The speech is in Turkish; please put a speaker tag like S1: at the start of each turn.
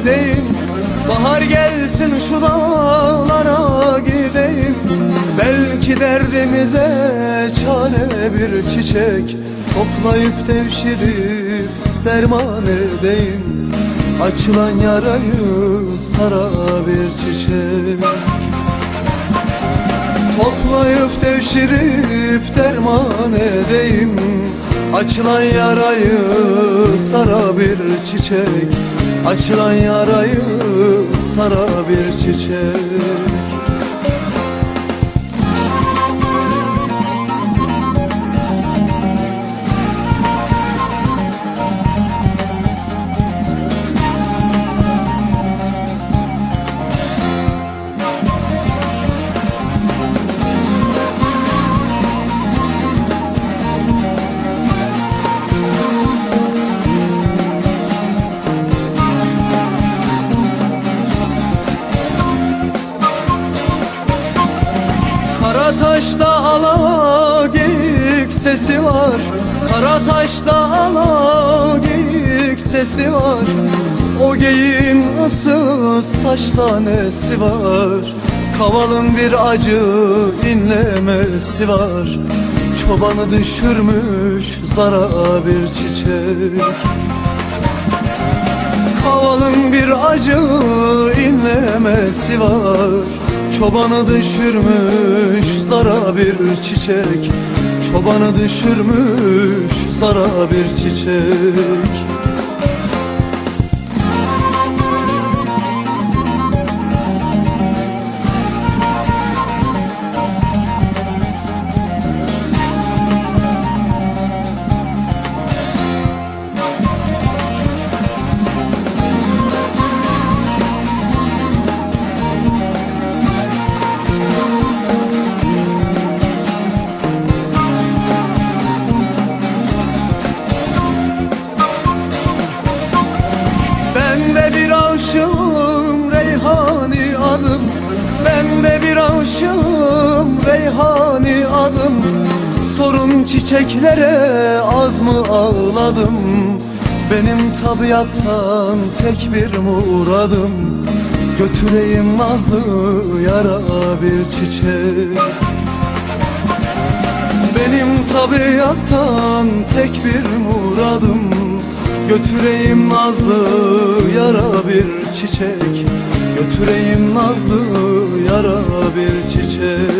S1: gideyim. Bahar gelsin şu dağlara gideyim. Belki derdimize çare bir çiçek. Toplayıp devşirip derman edeyim. Açılan yarayı sara bir çiçek. Toplayıp devşirip derman edeyim. Açılan yarayı sara bir çiçek Açılan yarayı sara bir çiçek Karataş'ta ala geyik sesi var. Karataş'ta ala geyik sesi var. O geyiğin ıssız taş tanesi var. Kavalın bir acı inlemesi var. Çobanı düşürmüş zara bir çiçek. Kavalın bir acı inlemesi var Çobanı düşürmüş zara bir çiçek. Çobanı düşürmüş zara bir çiçek aşığım reyhani adım Ben de bir aşığım reyhani adım Sorun çiçeklere az mı ağladım? Benim tabiattan tek bir muradım. Götüreyim nazlı yara bir çiçek. Benim tabiattan tek bir muradım Götüreyim nazlı yara bir çiçek. Götüreyim nazlı yara bir çiçek